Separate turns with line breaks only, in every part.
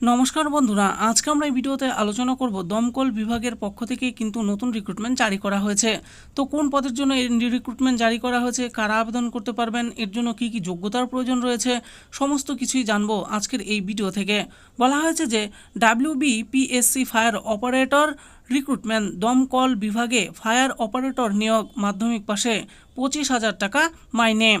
নমস্কার বন্ধুরা, আজকে আমরা এই ভিডিওতে আলোচনা করব দমকল বিভাগের পক্ষ থেকে কিন্তু নতুন রিক্রুটমেন্ট জারি করা হয়েছে। তো কোন পদের জন্য এই রিক্রুটমেন্ট জারি করা হয়েছে, কারা আবেদন করতে পারবেন, এর জন্য কি কি যোগ্যতার প্রয়োজন রয়েছে, সমস্ত কিছুই জানব আজকের এই ভিডিও থেকে। বলা হয়েছে যে WB PSC fire operator recruitment দমকল বিভাগে ফায়ার অপারেটর নিয়োগ মাধ্যমিক পাশে পঁচিশ হাজার টাকা মাইনে।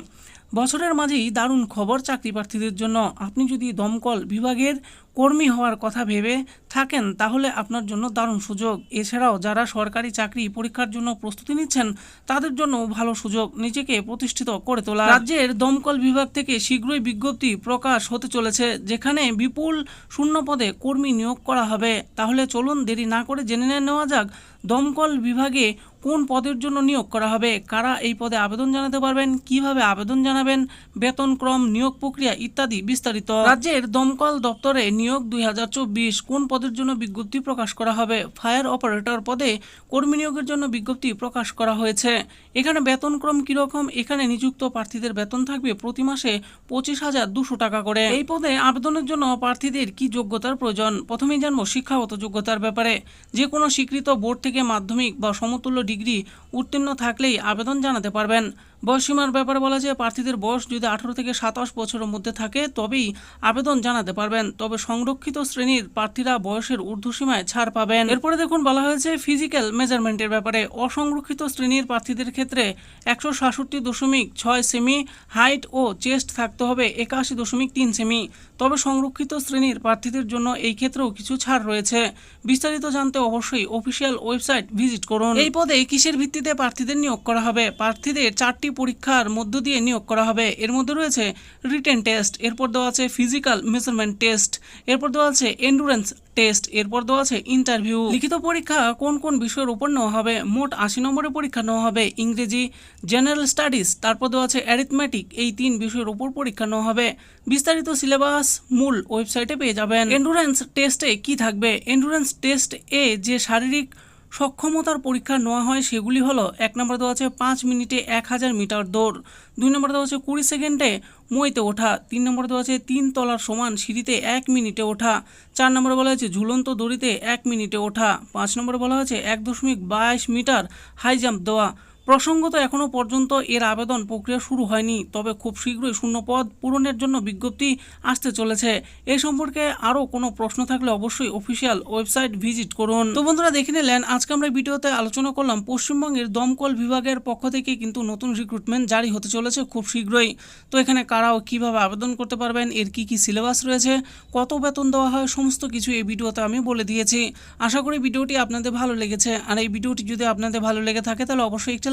বছরের মাঝেই দারুণ খবর চাকরি প্রার্থীদের জন্য। আপনি যদি দমকল বিভাগের কর্মী হওয়ার কথা ভেবে থাকেন, তাহলে আপনার জন্য দারুণ সুযোগ। এছাড়াও যারা সরকারি চাকরি পরীক্ষার জন্য প্রস্তুতি নিচ্ছেন, তাদের জন্য ভালো সুযোগ নিজেকে প্রতিষ্ঠিত করে তোলা। রাজ্যের দমকল বিভাগ থেকে শীঘ্রই বিজ্ঞপ্তি প্রকাশ হতে চলেছে, যেখানে বিপুল শূন্য পদে কর্মী নিয়োগ করা হবে। তাহলে চলুন দেরি না করে জেনে নেওয়া যাক, দমকল বিভাগে কোন পদের জন্য নিয়োগ করা হবে, কারা এই পদে আবেদন জানাতে পারবেন, কীভাবে আবেদন জানাবেন বেতনক্রম নিয়োগ প্রক্রিয়া ইত্যাদি বিস্তারিত। রাজ্যের দমকল দপ্তরে নিয়োগ দুই হাজার চব্বিশ কোন পদের জন্য বিজ্ঞপ্তি প্রকাশ করা হবে, ফায়ার অপারেটর পদে কর্মী নিয়োগের জন্য বিজ্ঞপ্তি প্রকাশ করা হয়েছে। এখানে বেতনক্রম কীরকম, এখানে নিযুক্ত প্রার্থীদের বেতন থাকবে প্রতি মাসে পঁচিশ হাজার দুশো টাকা করে। এই পদে আবেদনের জন্য প্রার্থীদের কি যোগ্যতার প্রয়োজন? প্রথমেই জানব শিক্ষাগত যোগ্যতার ব্যাপারে। যে কোনো স্বীকৃত বোর্ড থেকে মাধ্যমিক বা সমতুল্য ডিগ্রি উত্তীর্ণ থাকলেই আবেদন জানাতে পারবেন। বয়সীমার ব্যাপারে বলা যায় প্রার্থীদের বয়স যদি আঠারো থেকে সাতাশ বছরের মধ্যে থাকে, তবেই আবেদন জানাতে পারবেন। তবে সংরক্ষিত শ্রেণির প্রার্থীরা বয়সের ঊর্ধ্বসীমায় ছাড় পাবেন। এরপরে দেখুন, বলা হয়েছে ফিজিক্যাল মেজারমেন্টের ব্যাপারে। অসংরক্ষিত শ্রেণির প্রার্থীদের ক্ষেত্রে একশো সাতষট্টি দশমিক ছয় সেমি, হাইট ও চেস্ট থাকতে হবে একাশি দশমিক তিন সেমি। তবে সংরক্ষিত শ্রেণির প্রার্থীদের জন্য এই ক্ষেত্রেও কিছু ছাড় রয়েছে। বিস্তারিত জানতে অবশ্যই অফিসিয়াল ওয়েবসাইট ভিজিট করুন। এই পদে কিসের ভিত্তিতে প্রার্থীদের নিয়োগ করা হবে? প্রার্থীদের চারটি পরীক্ষার মধ্য দিয়ে নিয়োগ করা হবে। এর মধ্যে রয়েছে রিটেন টেস্ট এরপর দেওয়া আছে ফিজিক্যাল মেজারমেন্ট টেস্ট এরপর দেওয়া আছে এন্ডুরেন্স টেস্ট এরপর দেওয়া আছে ইন্টারভিউ লিখিত পরীক্ষা কোন কোন বিষয়ের উপর নেওয়া হবে? মোট আশি নম্বরের পরীক্ষা নেওয়া হবে ইংরেজি জেনারেল স্টাডিজ তারপর দেওয়া আছে অ্যারিথমেটিক এই তিন বিষয়ের উপর পরীক্ষা নেওয়া হবে। বিস্তারিত সিলেবাস মূল ওয়েবসাইটে পেয়ে যাবেন। এন্ডুরেন্স টেস্টে কি থাকবে? এন্ডুরেন্স টেস্ট এ যে শারীরিক সক্ষমতার পরীক্ষা নেওয়া হয় সেগুলি হলো, এক নম্বর দেওয়া আছে পাঁচ মিনিটে এক হাজার মিটার দৌড়, দুই নম্বর দেওয়া আছে কুড়ি সেকেন্ডে মইতে ওঠা, তিন নম্বর দেওয়া আছে তিন তলার সমান সিঁড়িতে এক মিনিটে ওঠা, চার নম্বর বলা হয়েছে ঝুলন্ত দড়িতে এক মিনিটে ওঠা, পাঁচ নম্বর বলা হয়েছে এক দশমিক বাইশ মিটার হাই জাম্প দেওয়া প্রসঙ্গত এখনও পর্যন্ত এর আবেদন প্রক্রিয়া শুরু হয়নি, তবে খুব শীঘ্রই শূন্য পদ পূরণের জন্য বিজ্ঞপ্তি আসতে চলেছে। এই সম্পর্কে আরও কোনো প্রশ্ন থাকলে অবশ্যই অফিসিয়াল ওয়েবসাইট ভিজিট করুন। তো বন্ধুরা, দেখে নিলেন, আজকে আমরা ভিডিওতে আলোচনা করলাম পশ্চিমবঙ্গের দমকল বিভাগের পক্ষ থেকে কিন্তু নতুন রিক্রুটমেন্ট জারি হতে চলেছে খুব শীঘ্রই। তো এখানে কারাও কীভাবে আবেদন করতে পারবেন, এর কি কি সিলেবাস রয়েছে, কত বেতন দেওয়া হয়, সমস্ত কিছু এই ভিডিওতে আমি বলে দিয়েছি। আশা করি ভিডিওটি আপনাদের ভালো লেগেছে। আর এই ভিডিওটি যদি আপনাদের ভালো লেগে থাকে, তাহলে অবশ্যই একটি